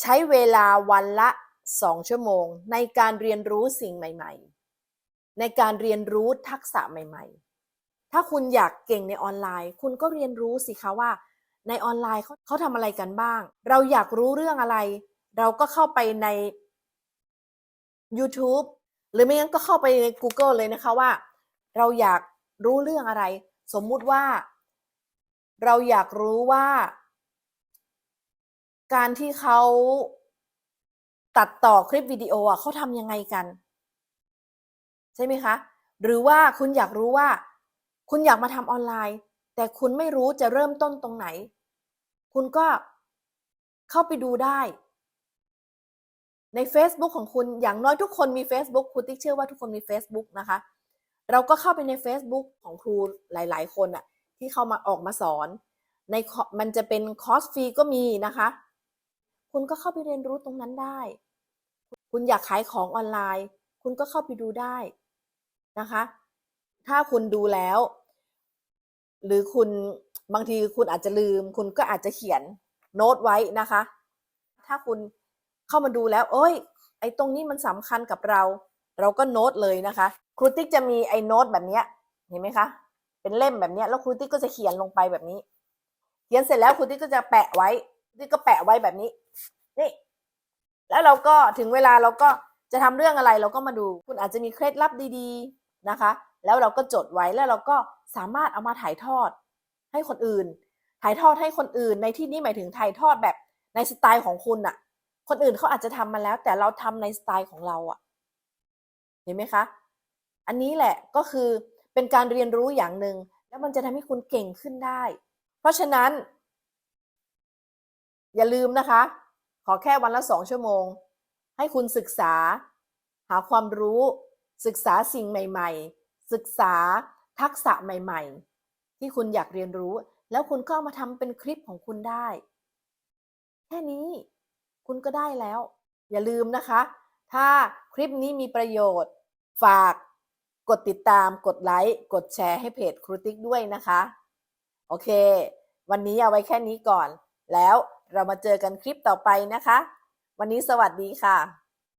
ใช้เวลาวันละสองชั่วโมง ในการเรียนรู้สิ่งใหม่ ๆ ในการเรียนรู้ทักษะใหม่ ๆ ถ้าคุณอยากเก่งในออนไลน์ คุณก็เรียนรู้สิคะว่า ในออนไลน์เขาเขาทำอะไรกันบ้าง เราอยากรู้เรื่องอะไร เราก็เข้าไปใน YouTube หรือไม่งั้นก็เข้าไปใน Google เลยนะคะว่า เราอยากรู้เรื่องอะไร สมมุติว่า เราอยากรู้ว่า การที่เขาตัดต่อคลิปวิดีโออะเขาทำยังไงกัน ใช่ไหมคะ หรือว่าคุณอยากรู้ว่า คุณอยากมาทำออนไลน์ แต่คุณไม่รู้จะเริ่มต้นตรงไหน คุณก็เข้าไปดูได้ ใน Facebook ของคุณอย่างน้อยทุกคนมี Facebook ครูติ๊กเชื่อว่าทุกคนมี Facebook นะคะ เราก็เข้าไปใน Facebook ของครูหลาย ๆ คนอะที่เขามาออกมาสอน ในมันจะเป็นคอร์สฟรีก็มีนะคะ คุณก็เข้าไปเรียนรู้ตรงนั้นได้ คุณอยากขายของออนไลน์ คุณก็เข้าไปดูได้นะคะ ถ้าคุณดูแล้ว หรือคุณบางทีคุณอาจจะลืม คุณก็อาจจะเขียนโน้ตไว้นะคะ ถ้าคุณเข้ามาดูแล้ว เอ้ย ไอ้ตรงนี้มันสำคัญกับเรา เราก็โน้ตเลยนะคะ ครูติ๊กจะมีไอ้โน้ตแบบเนี้ยเห็นไหมคะ เป็นเล่มแบบเนี้ยแล้วครูติ๊กก็จะเขียนลงไปแบบนี้ เขียนเสร็จแล้วครูติ๊กก็จะแปะไว้ ครูติ๊กก็แปะไว้แบบนี้ นี่ แล้วเราก็ถึงเวลาเราก็จะทำเรื่องอะไรเราก็มาดู คุณอาจจะมีเคล็ดลับดีๆนะคะ แล้วเราก็จดไว้แล้วเราก็สามารถเอามาถ่ายทอดให้คนอื่น ถ่ายทอดให้คนอื่น ในที่นี้หมายถึงถ่ายทอดแบบในสไตล์ของคุณอะคนอื่นเขาอาจจะทำมาแล้ว แต่เราทำในสไตล์ของเราอะเห็นไหมคะ อันนี้แหละก็คือเป็นการเรียนรู้อย่างหนึ่งแล้วมันจะทำให้คุณเก่งขึ้นได้ เพราะฉะนั้น อย่าลืมนะคะ ขอแค่วันละสองชั่วโมง ให้คุณศึกษา หาความรู้ ศึกษาสิ่งใหม่ ๆ ศึกษาทักษะใหม่ ๆ ที่คุณอยากเรียนรู้ แล้วคุณก็ามาทำเป็นคลิปของคุณได้ แค่นี้คุณก็ได้แล้ว อย่าลืมนะคะ ถ้าคลิปนี้มีประโยชน์ ฝากกดติดตาม กดไลค์ กดแชร์ให้เพจครูติ๊กด้วยนะคะ โอเค วันนี้เอาไว้แค่นี้ก่อนแล้ว เรามาเจอกันคลิปต่อไปนะคะ วันนี้สวัสดีค่ะ